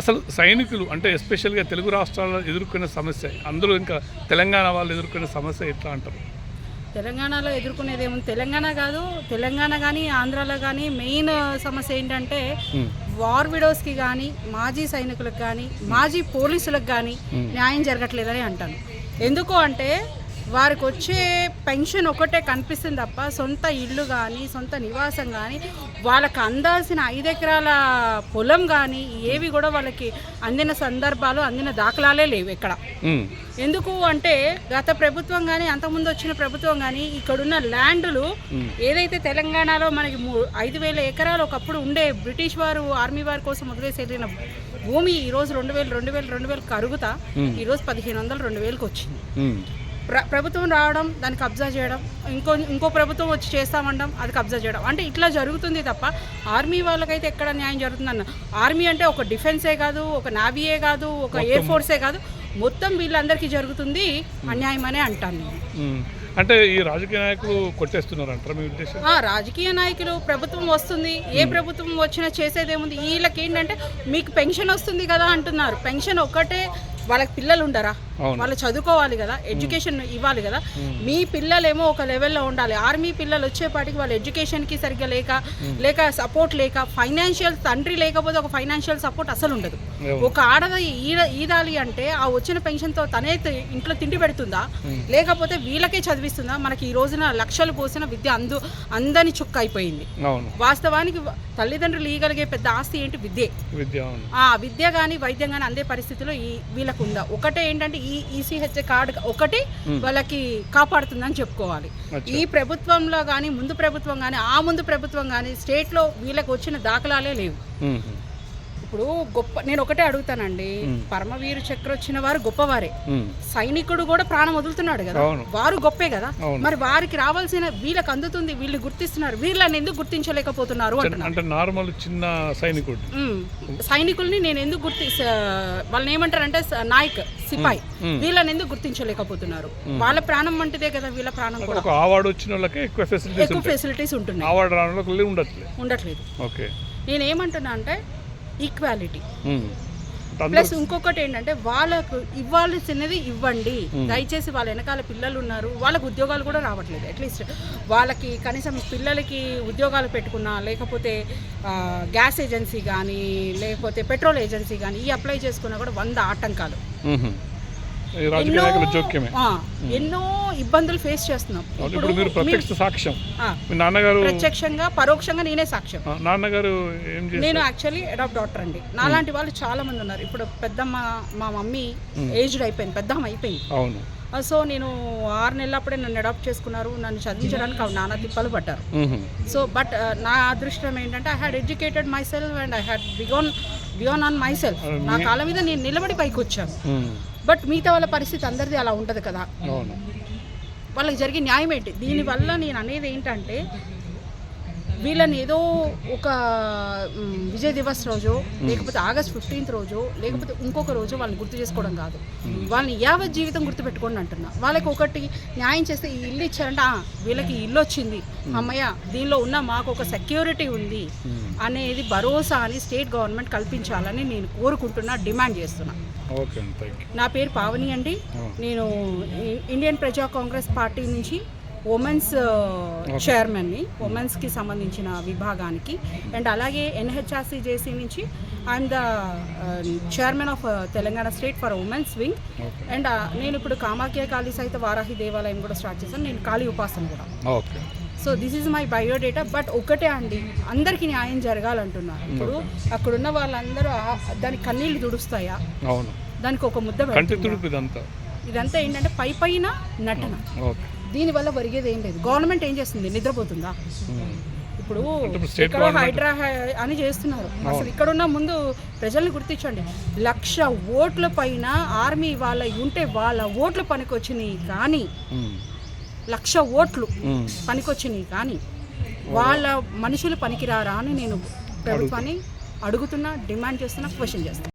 అసలు సైనికులు అంటే ఎస్పెషల్గా తెలుగు రాష్ట్రాల్లో ఎదుర్కొనే సమస్య అందరూ ఇంకా తెలంగాణ వాళ్ళు ఎదుర్కొనే సమస్య ఎట్లా అంటారు? తెలంగాణలో ఎదుర్కొనేది ఏముంది? తెలంగాణ కాదు తెలంగాణ కానీ ఆంధ్రాలో కానీ మెయిన్ సమస్య ఏంటంటే వార్ విడోస్కి కానీ మాజీ సైనికులకు కానీ మాజీ పోలీసులకు కానీ న్యాయం జరగట్లేదని అంటాను. ఎందుకు అంటే వారికి వచ్చే పెన్షన్ ఒకటే కనిపిస్తుంది తప్ప సొంత ఇల్లు కానీ సొంత నివాసం కానీ వాళ్ళకి అందాల్సిన ఐదు ఎకరాల పొలం కానీ ఏవి కూడా వాళ్ళకి అందిన సందర్భాలు అందిన దాఖలాలే లేవు ఇక్కడ ఎందుకు అంటే గత ప్రభుత్వం కానీ అంతకుముందు వచ్చిన ప్రభుత్వం కానీ ఇక్కడున్న ల్యాండ్లు ఏదైతే తెలంగాణలో మనకి ఐదు వేల ఎకరాలు ఒకప్పుడు ఉండే బ్రిటిష్ వారు ఆర్మీ వారి కోసం వదిలేసి వెళ్ళిన భూమి ఈరోజు రెండు వేలు రెండు వేలు రెండు వేలు కరుగుతా ఈరోజు పదిహేను వందలు రెండు వేలకు వచ్చింది. ప్రభుత్వం రావడం దాన్ని కబ్జా చేయడం ఇంకో ఇంకో ప్రభుత్వం వచ్చి చేస్తామండం అది కబ్జా చేయడం. అంటే ఇట్లా జరుగుతుంది తప్ప ఆర్మీ వాళ్ళకైతే ఎక్కడ న్యాయం జరుగుతుందన్న. ఆర్మీ అంటే ఒక డిఫెన్సే కాదు ఒక నావీయే కాదు ఒక ఎయిర్ ఫోర్సే కాదు మొత్తం వీళ్ళందరికీ జరుగుతుంది అన్యాయం అనే అంటాను నేను. అంటే ఈ రాజకీయ నాయకులు కొట్టేస్తున్నారు అంటారా మీ ఉద్దేశం? ఆ, రాజకీయ నాయకులు ప్రభుత్వం వస్తుంది ఏ ప్రభుత్వం వచ్చినా చేసేది ఏముంది వీళ్ళకి ఏంటంటే మీకు పెన్షన్ వస్తుంది కదా అంటున్నారు. పెన్షన్ ఒక్కటే వాళ్ళకి పిల్లలు ఉండరా. వాళ్ళు చదువుకోవాలి కదా ఎడ్యుకేషన్ ఇవ్వాలి కదా. మీ పిల్లలేమో ఒక లెవెల్లో ఉండాలి. ఆర్మీ పిల్లలు వచ్చేపాటికి వాళ్ళ ఎడ్యుకేషన్కి సరిగ్గా లేక లేక సపోర్ట్ లేక ఫైనాన్షియల్ తండ్రి లేకపోతే ఒక ఫైనాన్షియల్ సపోర్ట్ అసలు ఉండదు. ఒక ఆడది ఈద ఈదాలి అంటే ఆ వచ్చిన పెన్షన్తో తనే ఇంట్లో తిండి పెడుతుందా? లేకపోతే వీళ్ళకే చదివిస్తుందా? మనకి ఈ రోజున లక్షలు పోసిన విద్య అందు అందని చుక్క అయిపోయింది వాస్తవానికి తల్లిదండ్రులు ఇవ్వగలిగే పెద్ద ఆస్తి ఏంటి? విద్యే. ఆ విద్య కానీ వైద్యం కానీ అందే పరిస్థితిలో ఈ వీళ్ళకు ఉందా ఒకటే ఏంటంటే ఈ ఈసీహెచ్ కార్డు ఒకటి వాళ్ళకి కాపాడుతుందని చెప్పుకోవాలి. ఈ ప్రభుత్వంలో కానీ ముందు ప్రభుత్వం కానీ ఆ ముందు ప్రభుత్వం కానీ స్టేట్లో వీళ్ళకి వచ్చిన దాఖలాలే లేవు. ఇప్పుడు గొప్ప నేను ఒకటే అడుగుతానండి. పరమవీరు చక్ర వచ్చిన వారు గొప్పవారే సైనికుడు కూడా ప్రాణం వదులుతున్నాడు కదా. వారు గొప్పే కదా. మరి వారికి రావాల్సిన వీళ్ళకి అందుతుంది వీళ్ళు గుర్తిస్తున్నారు. వీళ్ళని ఎందుకు గుర్తించలేకపోతున్నారు అంటే నార్మల్ చిన్న సైనికుడు. సైనికుల్ని నేను ఎందుకు గుర్తి వాళ్ళని ఏమంటారంటే నాయక్ సిపాయి. వీళ్ళని ఎందుకు గుర్తించలేకపోతున్నారు? వాళ్ళ ప్రాణం వంటిదే కదా వీళ్ళ ప్రాణం కూడా. అవార్డు వచ్చిన వాళ్ళకే ఎక్కువ ఫెసిలిటీస్ ఎక్కువ ఫెసిలిటీస్ ఉంటున్నాయి. అవార్డు వాళ్ళకి ఉండట్లేదు. ఉండట్లేదు. ఓకే. నేను ఏమంటున్నా అంటే ఈక్వాలిటీ. ప్లస్ ఇంకొకటి ఏంటంటే వాళ్ళకు ఇవ్వాల్సినది ఇవ్వండి. దయచేసి వాళ్ళ వెనకాల పిల్లలు ఉన్నారు వాళ్ళకు ఉద్యోగాలు కూడా రావట్లేదు. అట్లీస్ట్ వాళ్ళకి కనీసం పిల్లలకి ఉద్యోగాలు పెట్టుకున్నా లేకపోతే గ్యాస్ ఏజెన్సీ కానీ లేకపోతే పెట్రోల్ ఏజెన్సీ కానీ ఈ అప్లై చేసుకున్నా కూడా వంద ఆటంకాలు. రాజకీయ జోక్యమే. ఎన్నో ఇబ్బందులు ఫేస్ చేస్తున్నాం. ఇప్పుడు మీరు ప్రత్యక్ష సాక్ష్యం. మీ నాన్నగారు ప్రత్యక్షంగా పరోక్షంగా నేనే సాక్ష్యం. నాన్నగారు ఏం నేను యాక్చువల్లీ అడాప్ట్ డాక్టర్ అండి. నాలాంటి వాళ్ళు చాలా మంది ఉన్నారు. ఇప్పుడు పెద్దమ్మ మా మమ్మీ ఏజ్డ్ అయిపోయింది పెద్దమ్మ అయిపోయింది. అవును. సో నేను ఆరు నెలలప్పుడే నన్ను అడాప్ట్ చేసుకున్నారు. నన్ను చదివించడానికి ఆవిడ నానా తిప్పలు పడ్డారు. సో బట్ నా అదృష్టం ఏంటంటే I had educated myself and I had began began on myself నా కాళ్ళ మీద నేను నిలబడి పైకి వచ్చాను. బట్ మిగతా వాళ్ళ పరిస్థితి అందరిది అలా ఉండదు కదా. వాళ్ళకి జరిగే న్యాయం ఏంటి? దీనివల్ల నేను అనేది ఏంటంటే వీళ్ళని ఏదో ఒక విజయ్ దివస్ రోజు లేకపోతే ఆగస్ట్ ఫిఫ్టీన్త్ రోజు లేకపోతే ఇంకొక రోజు వాళ్ళని గుర్తు చేసుకోవడం కాదు వాళ్ళని యావత్ జీవితం గుర్తు పెట్టుకోండి అంటున్నా. వాళ్ళకి ఒకటి న్యాయం చేస్తే ఈ ఇల్లు ఇచ్చారంటే "ఆ, వీళ్ళకి ఇల్లు వచ్చింది. అమ్మయ్య దీనిలో ఉన్న మాకు ఒక సెక్యూరిటీ ఉంది అనేది భరోసా అని స్టేట్ గవర్నమెంట్ కల్పించాలని నేను కోరుకుంటున్నా డిమాండ్ చేస్తున్నా. నా పేరు పావని అండి. నేను ఇండియన్ ప్రజా కాంగ్రెస్ పార్టీ నుంచి ఉమెన్స్ చైర్మన్ని ఉమెన్స్కి సంబంధించిన విభాగానికి. అండ్ అలాగే ఎన్హెచ్ఆర్సీ జేసీ నుంచి I'm the chairman of Telangana state for women's wing and నేను ఇప్పుడు కామాఖ్య కాళీ సహిత వారాహి దేవాలయం కూడా స్టార్ట్ చేశాను. నేను కాళీ ఉపాసన కూడా. Okay so this is my biodata but ఒకటే అండి. అందరికీ న్యాయం జరగాలంటున్నా ఇప్పుడు అక్కడున్న వాళ్ళందరూ దానికి కన్నీళ్ళు తుడుస్తాయా? అవును. దానికి ఒక ముద్ద ఇదంతా. ఏంటంటే పై పైన నటన. ఓకే దీనివల్ల ఒరిగేది ఏం లేదు. గవర్నమెంట్ ఏం చేస్తుంది? నిద్రపోతుందా? ఇప్పుడు ఇక్కడ హైడ్రా అని చేస్తున్నారు. అసలు ఇక్కడ ఉన్న ముందు ప్రజల్ని గుర్తించండి. లక్ష ఓట్ల పైన ఆర్మీ వాళ్ళ ఉంటే వాళ్ళ ఓట్లు పనికొచ్చినాయి కానీ. లక్ష ఓట్లు. పనికొచ్చినాయి కానీ వాళ్ళ మనుషులు పనికిరారా అని నేను ప్రభుత్వాన్ని అడుగుతున్నా డిమాండ్ చేస్తున్నా క్వశ్చన్ చేస్తున్నా.